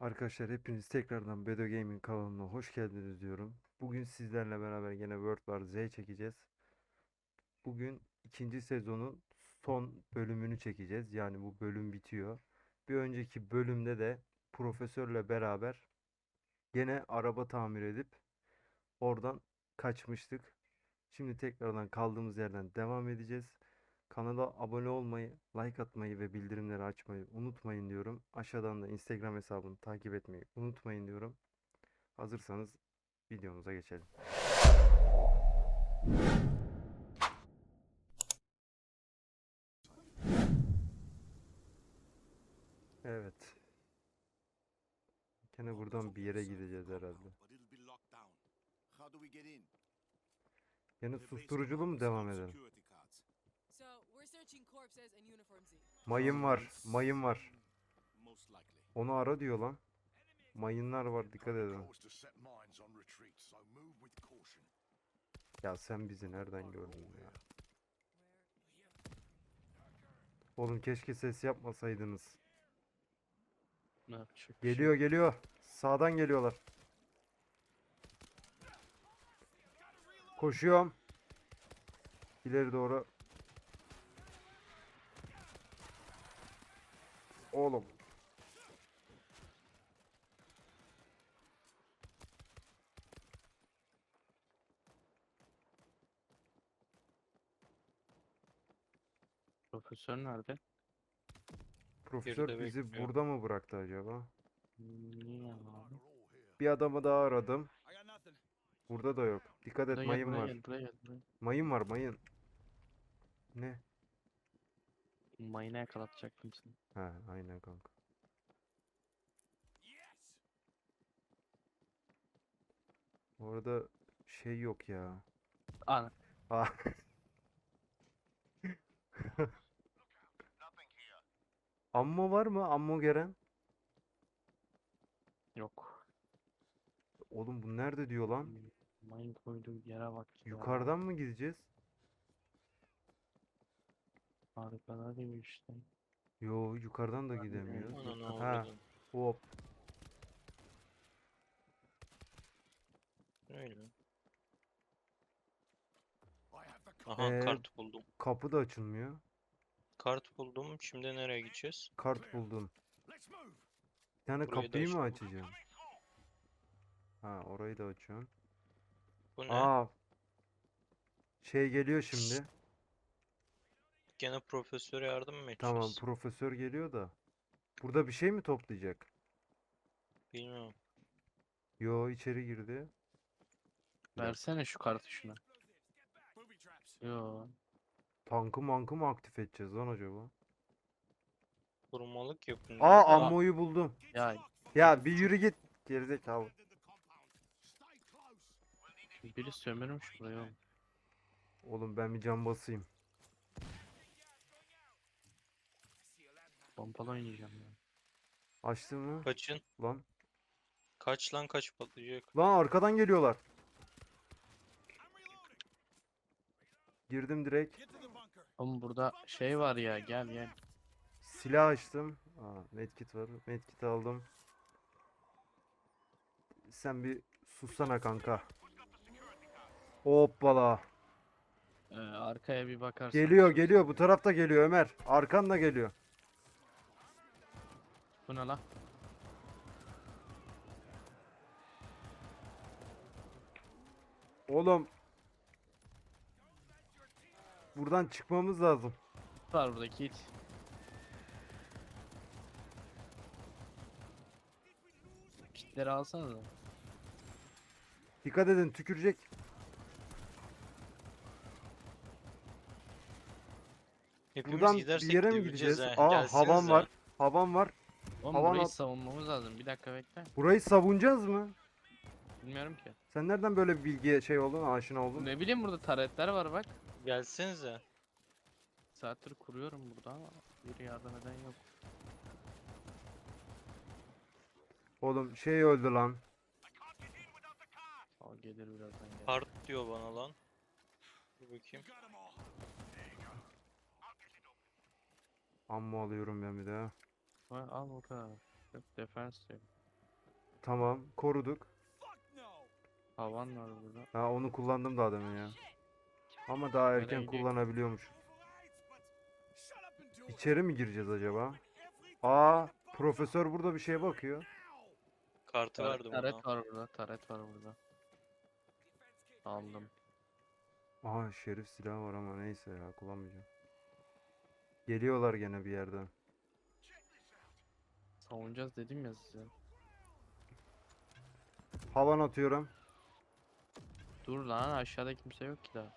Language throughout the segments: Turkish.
Arkadaşlar hepiniz tekrardan Bedo Gaming kanalına hoş geldiniz diyorum. Bugün sizlerle beraber yine World War Z çekeceğiz. Bugün ikinci sezonun son bölümünü çekeceğiz. Yani bu bölüm bitiyor. Bir önceki bölümde de profesörle beraber gene araba tamir edip oradan kaçmıştık. Şimdi tekrardan kaldığımız yerden devam edeceğiz. Kanala abone olmayı, like atmayı ve bildirimleri açmayı unutmayın diyorum. Aşağıdan da Instagram hesabını takip etmeyi unutmayın diyorum. Hazırsanız videomuza geçelim. Evet. Gene buradan bir yere gideceğiz herhalde. Yine susturuculu mu devam edelim? Mayın var, mayın var. Onu ara diyor lan. Mayınlar var dikkat edin. Ya sen bizi nereden gördün ya? Oğlum keşke ses yapmasaydınız. Ne yapacak? bir şey Geliyor geliyor. Sağdan geliyorlar. Koşuyorum. İleri doğru. Oğlum. Profesör nerede? Profesör Geride bizi bekliyor. burada mı bıraktı acaba? Niye abi? Bir adamı daha aradım. Burada da yok. Dikkat et Buraya mayın buraya var. gel, buraya gel, buraya. Mayın var mayın. Ne? Mayına yakalatacaktım seni. He aynen kanka. Orada şey yok ya. Ana. Ah. Ammo var mı? Ammo gelen? Yok. Oğlum bu nerede diyor lan? Mayın koyduğu yere bak ya. Yukarıdan mı gideceğiz? Harikalar gibi işte. Yo yukarıdan da gidemiyoruz. Ha avradın. hop. Öyle. Aha Ee, kart buldum. Kapı da açılmıyor. Kart buldum. Şimdi nereye gideceğiz? Kart buldum. Bir tane Burayı da kapıyı mı açacağım? Ha orayı da açıyorum. Bu ne? Aa. Şey geliyor şimdi. Gene profesöre yardım mı Tamam edeceğiz? profesör geliyor da. Burada bir şey mi toplayacak? Bilmiyorum. Yo içeri girdi. Versene şu kartı şuna. Yo. Tankı mankı mı aktif edeceğiz lan acaba? Korumalık yapın. Aa ammoyu buldum. Ya Ya bir yürü git. Gerizekalı. biri sömürmüş burayı oğlum. Oğlum ben bir cam basayım. Pompalı oynayacağım ya. Açtı mı? Kaçın. Lan. Kaç lan kaç patlayacak. Lan arkadan geliyorlar. Girdim direkt. Oğlum burada şey var ya gel gel. Silah açtım. Aa, medkit var. Medkit aldım. Sen bir sussana kanka. Hoppala. Ee, arkaya bir bakarsan. Geliyor geliyor. Bu tarafta geliyor Ömer. Arkan da geliyor. Bu ne lan? Oğlum. Buradan çıkmamız lazım. Var buradaki it. Kitleri alsana da. Dikkat edin tükürecek. Hepimiz Buradan bir gidersek yere mi gideceğiz? ha. Aa havan Gelsenize. var. Havan var. Oğlum Havan burayı at- savunmamız lazım. Bir dakika bekle. Burayı savunacağız mı? Bilmiyorum ki. Sen nereden böyle bir bilgiye şey oldun, aşina oldun? Ne bileyim burada taretler var bak. Gelsenize. Saattir kuruyorum burada ama bir yardım eden yok. Oğlum şey öldü lan. Al gelir birazdan gel. Kart diyor bana lan. Dur bakayım. Ammo alıyorum ben bir daha. Ha, al o kadar. Yok defense. Tamam koruduk. Havan var burada. Ha onu kullandım daha demin ya. Ama daha Nereye erken gidiyor? kullanabiliyormuş. İçeri mi gireceğiz acaba? Aa profesör burada bir şeye bakıyor. Kartı Taret, verdim ona. taret var burada. Taret var burada. Aldım. Aha şerif silahı var ama neyse ya kullanmayacağım. Geliyorlar gene bir yerden. Savunacağız dedim ya size. Havan atıyorum. Dur lan aşağıda kimse yok ki daha.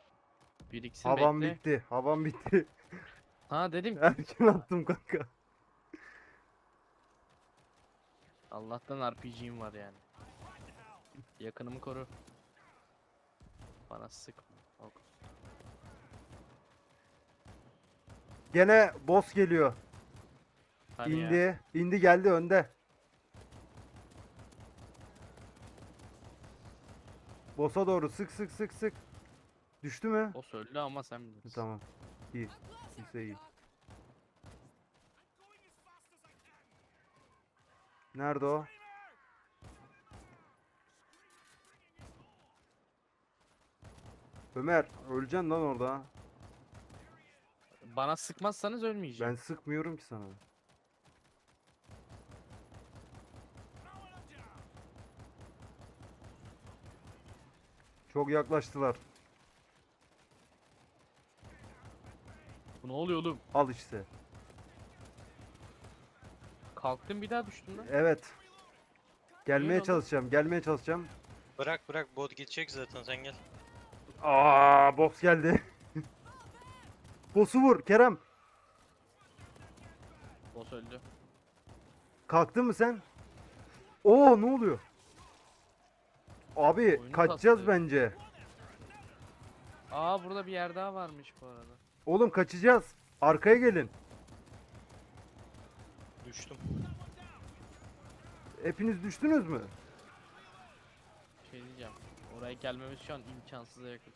Biriksin Havan bekle. bitti. Havan bitti. Ha dedim. Erken attım kanka. Allah'tan RPG'm var yani. Yakınımı koru. Bana sıkma. Ok. Gene boss geliyor. Hani ya? İndi. İndi geldi önde. Boss'a doğru sık sık sık sık. Düştü mü? O söyledi ama sen bilirsin. Tamam. İyi. Kimse iyi. Nerede o? Ömer, öleceksin lan orada. ha. Bana sıkmazsanız ölmeyeceğim. Ben sıkmıyorum ki sana. Çok yaklaştılar. Bu ne oluyor oğlum? Al işte. Kalktım bir daha düştüm lan. Evet. Gelmeye oldu? çalışacağım. Gelmeye çalışacağım. Bırak bırak bot gidecek zaten sen gel. Aa, boss geldi. Boss'u vur Kerem. Boss öldü. Kalktın mı sen? Oo ne oluyor? Abi Oyunu kaçacağız kastı. bence. Aa burada bir yer daha varmış bu arada. Oğlum kaçacağız. Arkaya gelin. Düştüm. Hepiniz düştünüz mü? Bir şey diyeceğim. Oraya gelmemiz şu an imkansıza yakın.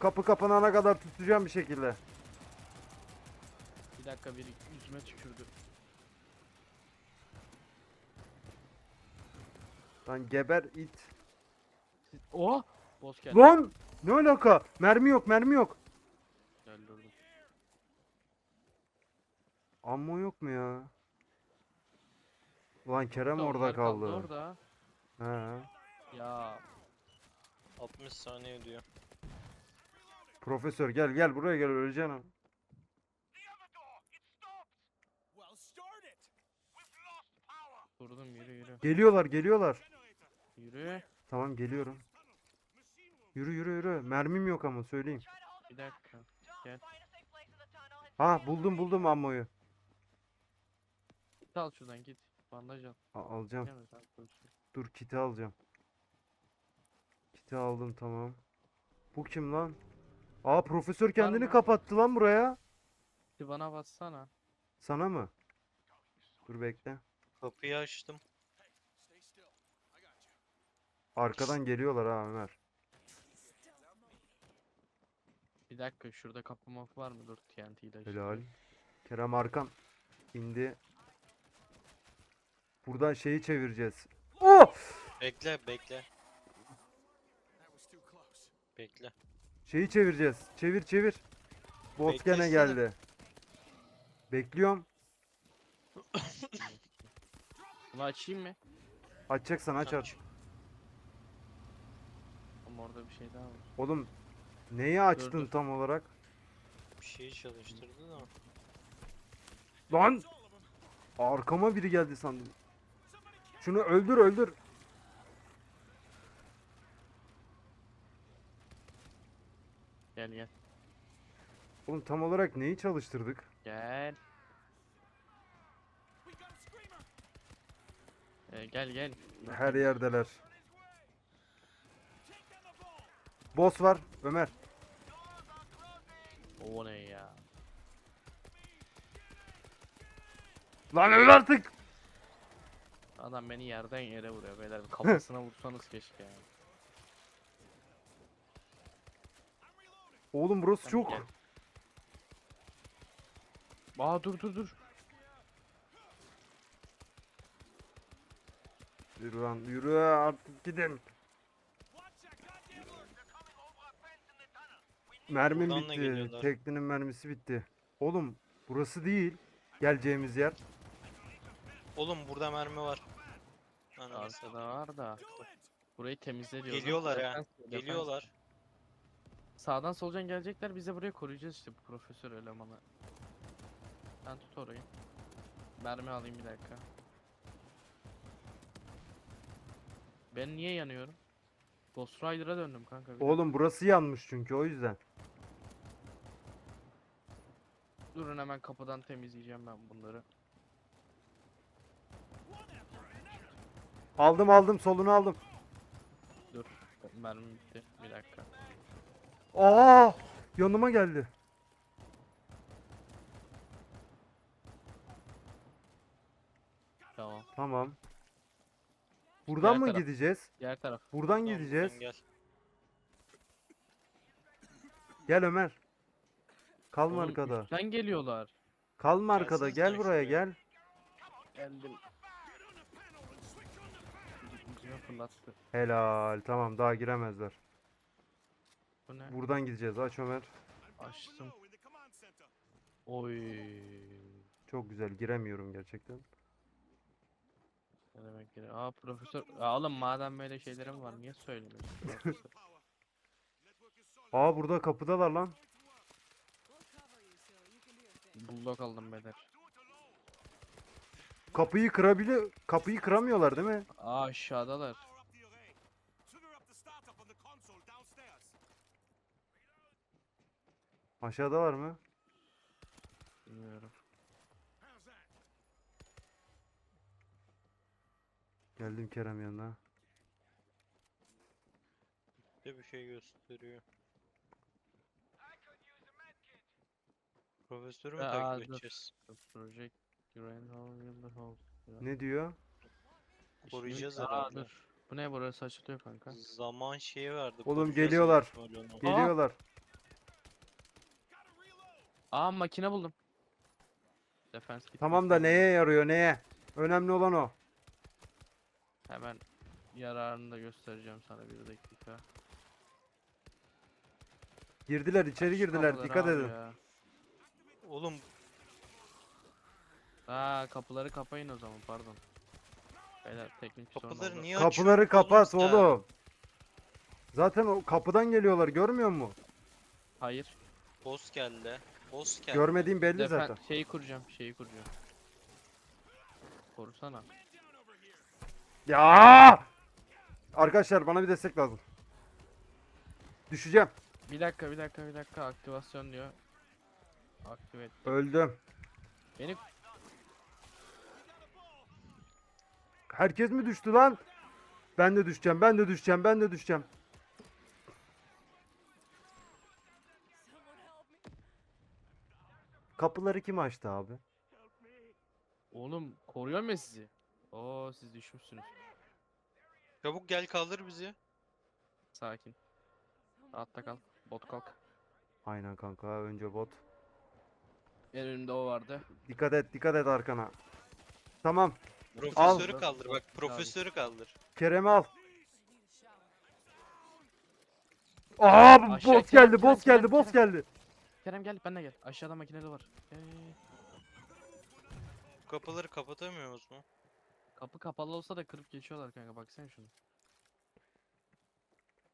Kapı kapanana kadar tutacağım bir şekilde. Bir dakika biri yüzüme tükürdü. Lan geber it. Oha! Boss geldi. Lan! Ne alaka? Mermi yok, mermi yok. Öldürdüm. Ammo yok mu ya? Ulan Kerem Da orada onlar kaldı. Orada. He. Ya 60 saniye diyor. Profesör gel gel buraya gel öleceksin. durdum yürü yürü. Geliyorlar geliyorlar. Yürü. Tamam geliyorum. Yürü yürü yürü. Mermim yok ama söyleyeyim. Bir dakika. Gel. Ha buldum buldum ammoyu. Git al şuradan git. Bandaj al. A- alacağım. Dur kiti alacağım. Kiti aldım tamam. Bu kim lan? Aa profesör kendini mı? kapattı lan buraya. Bana bassana. Sana mı? Dur bekle. Kapıyı açtım. Arkadan geliyorlar ha Ömer. Bir dakika şurada kapı mapı var mı? Dur TNT ile. Helal. Kerem arkan. İndi. Buradan şeyi çevireceğiz. Oh! Bekle bekle. Bekle. Şeyi çevireceğiz. Çevir çevir. Boss gene geldi. Bekliyorum. Bunu açayım mı? Açacaksan aç aç. Ama orada bir şey daha var. Oğlum neyi açtın dur. tam olarak? Bir şeyi çalıştırdı da. Lan! Arkama biri geldi sandım. Şunu öldür öldür. Gel gel. Oğlum tam olarak neyi çalıştırdık? Gel. Ee, gel gel. Her yerdeler. Boss var Ömer. O ne ya? Lan öl artık. Adam beni yerden yere vuruyor beyler. Bir Kafasına vursanız keşke ya. Oğlum burası çok. Gel. Aa dur dur dur. Yürü lan yürü artık gidin. Mermim Buradan da bitti. geliyorlar. Teklinin mermisi bitti. Oğlum burası değil. Geleceğimiz yer. Oğlum burada mermi var. Ananı satayım. Arkada var da. Burayı temizle diyorlar. Geliyorlar ya. Geliyorlar. Sağdan solcan gelecekler. Biz de buraya koruyacağız işte bu profesör elemanı. Sen tut orayı. Mermi alayım bir dakika. Ben niye yanıyorum? Ghost Rider'a döndüm kanka. bir Oğlum burası yanmış çünkü o yüzden. Durun hemen kapıdan temizleyeceğim ben bunları. Aldım aldım solunu aldım. Dur. Mermi bitti. Bir dakika. Aa! Yanıma geldi. Tamam. Tamam. Buradan Diğer mı taraf. gideceğiz? Diğer taraf. Buradan Tamam, gideceğiz. Gel. Gel Ömer. Kalma Oğlum arkada. üstten geliyorlar. Kalma arkada. Gel buraya gel. Geldim. Yüzüme fırlattı. Helal. Tamam daha giremezler. Bu ne? Buradan gideceğiz. Aç Ömer. Açtım. Oy. Çok güzel. Giremiyorum gerçekten. Ne demek geliyor? Aa profesör. Aa, oğlum madem böyle şeylerim var niye söylemiyorsun? profesör? Aa burada kapıdalar lan. Bulldog aldım beyler. Kapıyı kırabiliyor. Kapıyı kıramıyorlar değil mi? Aa aşağıdalar. Aşağıdalar mı? Bilmiyorum. Geldim Kerem yanına. Bir şey gösteriyor. Profesörü mü takip edeceğiz? Project Greenhall. Ne diyor? Koruyacağız herhalde. dur. Bu ne burası açılıyor kanka. Zaman şeyi verdi. Oğlum koruyacağız geliyorlar. onu. Geliyorlar. Aa makine buldum. Defense kit Tamam da neye yarıyor neye? Önemli olan o. Hemen yararını da göstereceğim sana bir dakika. Girdiler içeri girdiler. kapıları Dikkat abi edin. ya. Oğlum Aa kapıları kapayın o zaman pardon. Beyler teknik bir sorun kapıları oldu. niye Kapıları açıyorsun kapat sen? oğlum. Zaten o kapıdan geliyorlar görmüyor musun? Hayır. Boss geldi. Boss geldi. Görmediğim belli Defen zaten. şeyi kuracağım, şeyi kuracağım. Korusana. Ya! Arkadaşlar bana bir destek lazım. Düşeceğim. Bir dakika, bir dakika, bir dakika. Aktivasyon diyor. Aktive et. Öldüm. Beni Herkes mi düştü lan? Ben de düşeceğim, ben de düşeceğim, ben de düşeceğim. Kapıları kim açtı abi? oğlum koruyorum ya sizi. Oo siz düşmüşsünüz. Çabuk gel kaldır bizi. Sakin. Altta kal. Bot kalk. Aynen kanka, önce bot. En önümde o vardı. Dikkat et, dikkat et arkana. Tamam, Profesörü Al. kaldır bak. Profesörü kaldır. Kerem'i al. Aa, bu Aşağı boss Kerem, geldi, Kerem, boss Kerem, geldi, boss geldi. Kerem gel benimle gel. Aşağıda makinede var. Gel, gel, gel. Kapıları kapatamıyoruz mu? Kapı kapalı olsa da kırıp geçiyorlar kanka baksana şunu.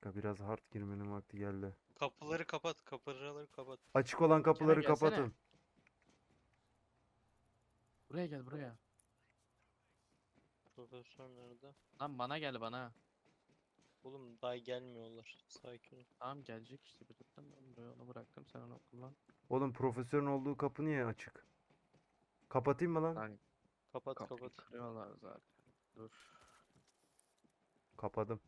Biraz hard girmenin vakti geldi. Kapıları kapat. Kapıları kapat. Açık olan kapıları gelsene. kapatın. Buraya gel buraya. Profesör nerede? Lan bana gel bana. Oğlum daha gelmiyorlar. Sakin ol. Tamam gelecek işte bir tuttum ben buraya onu bıraktım sen onu kullan. Oğlum profesörün olduğu kapı niye açık? Kapatayım mı lan? Lan Kapat kapıyı kapat. kırıyorlar zaten. Dur. Kapadım.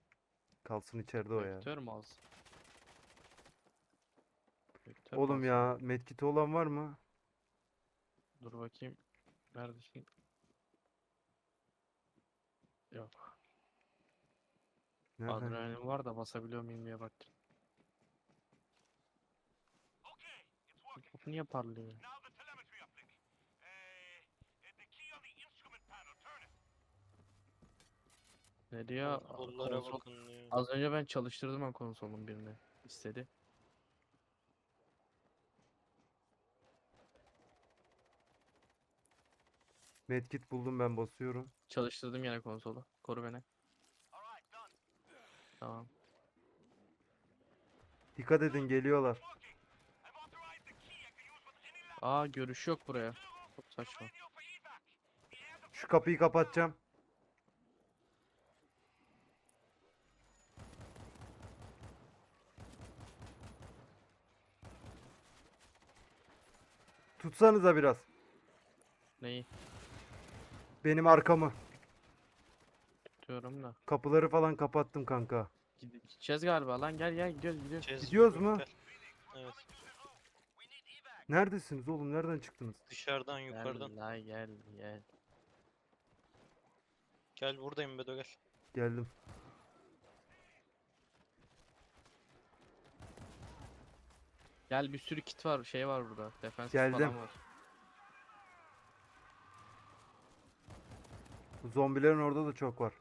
Kalsın içeride o ya. Vektör mü alsın? Vektör mü Oğlum alsın? ya, medkit olan var mı? Dur bakayım. Neredesin? Yok. Nereden? Adrenalin var da basabiliyor muyum diye baktım. Bu niye parlıyor? Ne diyor? Aa, Kollara konsol- bakın diyor. Az önce ben çalıştırdım ben konsolun birini. İstedi. Medkit buldum ben basıyorum. Çalıştırdım yine konsolu. Koru beni. Tamam. Dikkat edin geliyorlar. Aa görüş yok buraya. Çok saçma. Şu kapıyı kapatacağım. Tutsanıza biraz. Neyi? Benim arkamı. Tutuyorum da. Kapıları falan kapattım kanka. Gide- Gideceğiz galiba lan gel gel gidiyoruz gidiyoruz. Gideceğiz Gidiyoruz mu? gel. Evet. Neredesiniz oğlum? Nereden çıktınız? Dışarıdan yukarıdan. Gel la gel gel. Gel buradayım Bedo gel. Geldim. Gel bir sürü kit var şey var burada. Geldim. falan var. Zombilerin orada da çok var.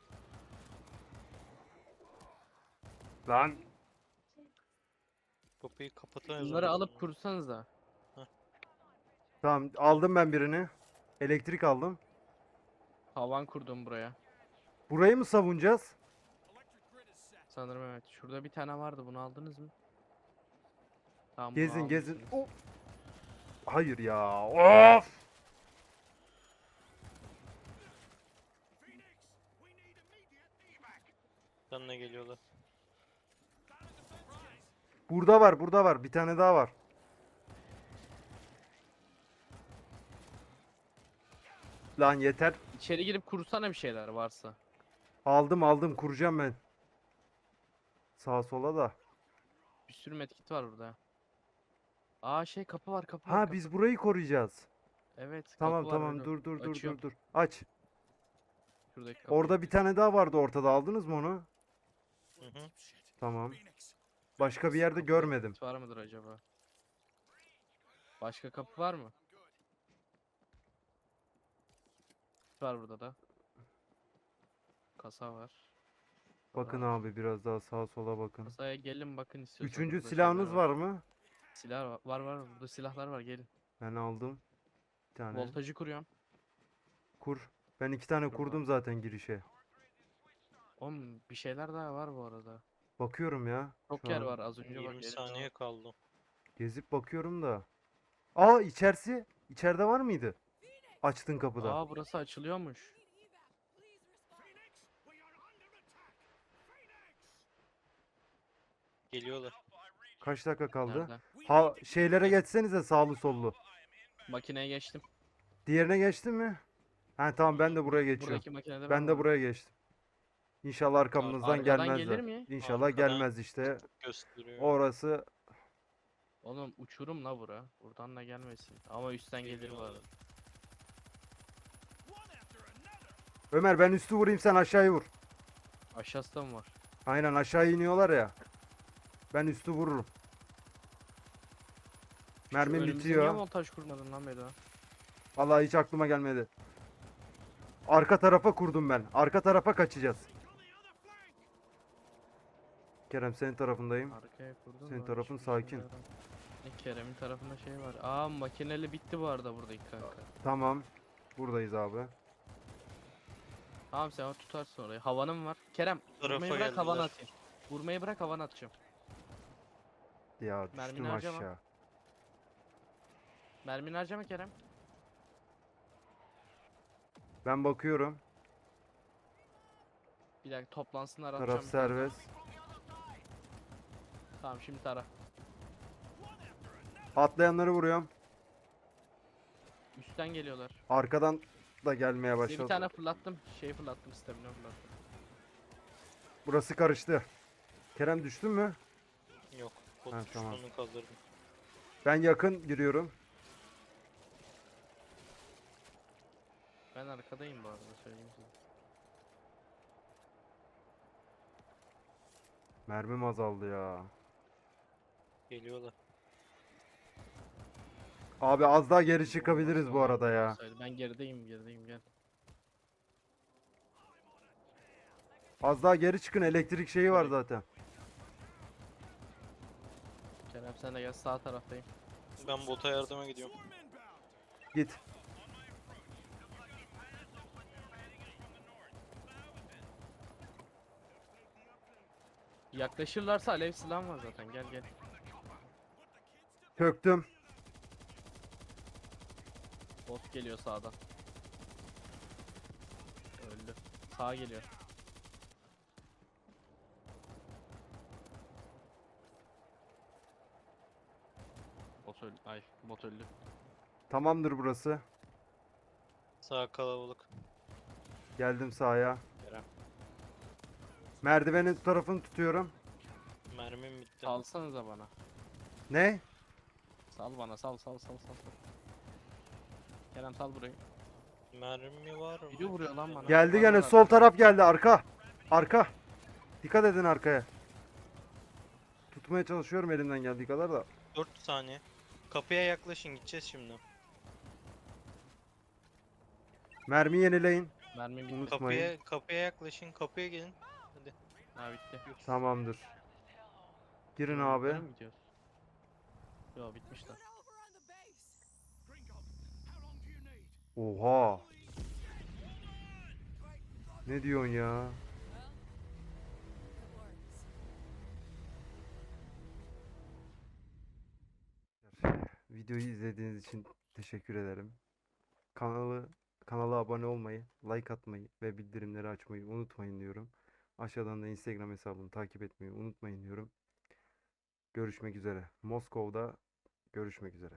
Lan. Kapıyı kapatıyoruz. Bunları alıp kursanız da. Tamam aldım ben birini. Elektrik aldım. Havan kurdum buraya. Burayı mı savunacağız? Sanırım evet. Şurada bir tane vardı bunu aldınız mı? Tamam bunu Gezin gezin. almışsınız. O- Hayır ya. Of. Yanına geliyorlar. Burada var, burada var. Bir tane daha var. Lan yeter. İçeri girip kursana bir şeyler varsa. Aldım aldım kuracağım ben. Sağa sola da. Bir sürü medkit var burada. Aa şey kapı var kapı var Ha kapı. biz burayı koruyacağız. Evet kapı Tamam var tamam Bedo. dur dur dur dur Açıyorum. dur. Aç. Şuradaki kapı. Orada bir tane daha vardı ortada. Aldınız mı onu? Hı hı. Tamam. Başka bir yerde görmedim. Var mıdır acaba? Başka kapı var mı? Var burada da. Kasa var. Bakın var. abi biraz daha sağa sola bakın. Kasaya gelin bakın istiyorsanız. Üçüncü burada silahınız şeyler var mı? Silah var, var var burada silahlar var gelin. Ben aldım. Bir tane. Voltajı kuruyorum. Kur. Ben iki tane Dur kurdum zaten girişe. Oğlum bir şeyler daha var bu arada. Bakıyorum ya. Çok şu yer an. var az önce bak 20 elimde saniye kaldı. Gezip bakıyorum da. Aa içerisi. İçeride var mıydı? Açtın kapıda. Aa burası açılıyormuş. Geliyorlar. Kaç dakika kaldı? Nerede? Ha şeylere geçsenize sağlı sollu. Makineye geçtim. Diğerine geçtin mi? Ha tamam ben de buraya geçiyorum. Buradaki makinede Ben de varım. buraya geçtim. İnşallah arkamızdan arkadan gelmezler. gelir mi? İnşallah Arkadan gelmez işte. Gösteriyor. Orası Oğlum uçurum la bura. Buradan da gelmesin. Ama üstten gelir bu arada. Ömer ben üstü vurayım sen aşağıyı vur. Aşağısı da mı var? Aynen aşağı iniyorlar ya. Ben üstü vururum. Mermim önümüze Niye bitiyor. montaj kurmadın lan Bedo? Vallahi hiç aklıma gelmedi. Arka tarafa kurdum ben. Arka tarafa kaçacağız. Kerem senin tarafındayım. Arkaya kurdum Senin da tarafın sakin. Ne Kerem'in tarafında şey var. Aa makineli bitti bu arada buradaki kanka. Tamam. Buradayız abi. Tamam sen o tutarsın orayı. Havanım var. Kerem tarafa vurmayı bırak havan geldiler. atayım. Vurmayı bırak havan atacağım. Ya düştüm Mermini harcama. aşağı. Mermini harcama Kerem. Ben bakıyorum. Bir dakika toplansınlar Taraf atacağım. bir tane daha. serbest. Tamam şimdi tara. Atlayanları vuruyorum. Üstten geliyorlar. Arkadan da gelmeye başladı. bir tane fırlattım. Şey fırlattım stamina fırlattım. Burası karıştı. Kerem düştün mü? Yok. Kod Ha, tamam. kaldırdım. Ben yakın giriyorum. Ben arkadayım bu arada söyleyeyim size. Mermim azaldı ya. Geliyorlar. Abi az daha geri çıkabiliriz bu arada ya. Ben gerideyim gerideyim gel. Az daha geri çıkın elektrik şeyi var zaten. Kerem sen de gel sağ taraftayım. Ben bota yardıma gidiyorum. Git. Yaklaşırlarsa alev silahım var zaten gel gel. Köktüm. Bot geliyor sağdan. Öldü. Sağa geliyor. Bot öldü. Ay bot öldü. Tamamdır burası. Sağ kalabalık. Geldim sahaya. Kerem. Merdivenin tarafını tutuyorum. Mermim bitti. Salsanıza bana. Ne? Sal bana sal sal sal sal. Kerem sal burayı. Mermi var mı? Biri vuruyor lan bana. Geldi gene sol taraf geldi arka. Arka. Dikkat edin arkaya. Tutmaya çalışıyorum elimden geldiği kadar da. 4 saniye. Kapıya yaklaşın gideceğiz şimdi. Mermi yenileyin. Mermi bitti. Unutmayın. Kapıya kapıya yaklaşın. Kapıya gelin. Ha bitti. Tamamdır. Girin abi. yukarı mı gidiyoruz? Yo bitmiş lan. They're over on the base. Oha. Ne diyorsun ya? Videoyu izlediğiniz için teşekkür ederim. Kanalı kanala abone olmayı, like atmayı ve bildirimleri açmayı unutmayın diyorum. Aşağıdan da Instagram hesabımı takip etmeyi unutmayın diyorum. Görüşmek üzere. Moskova'da görüşmek üzere.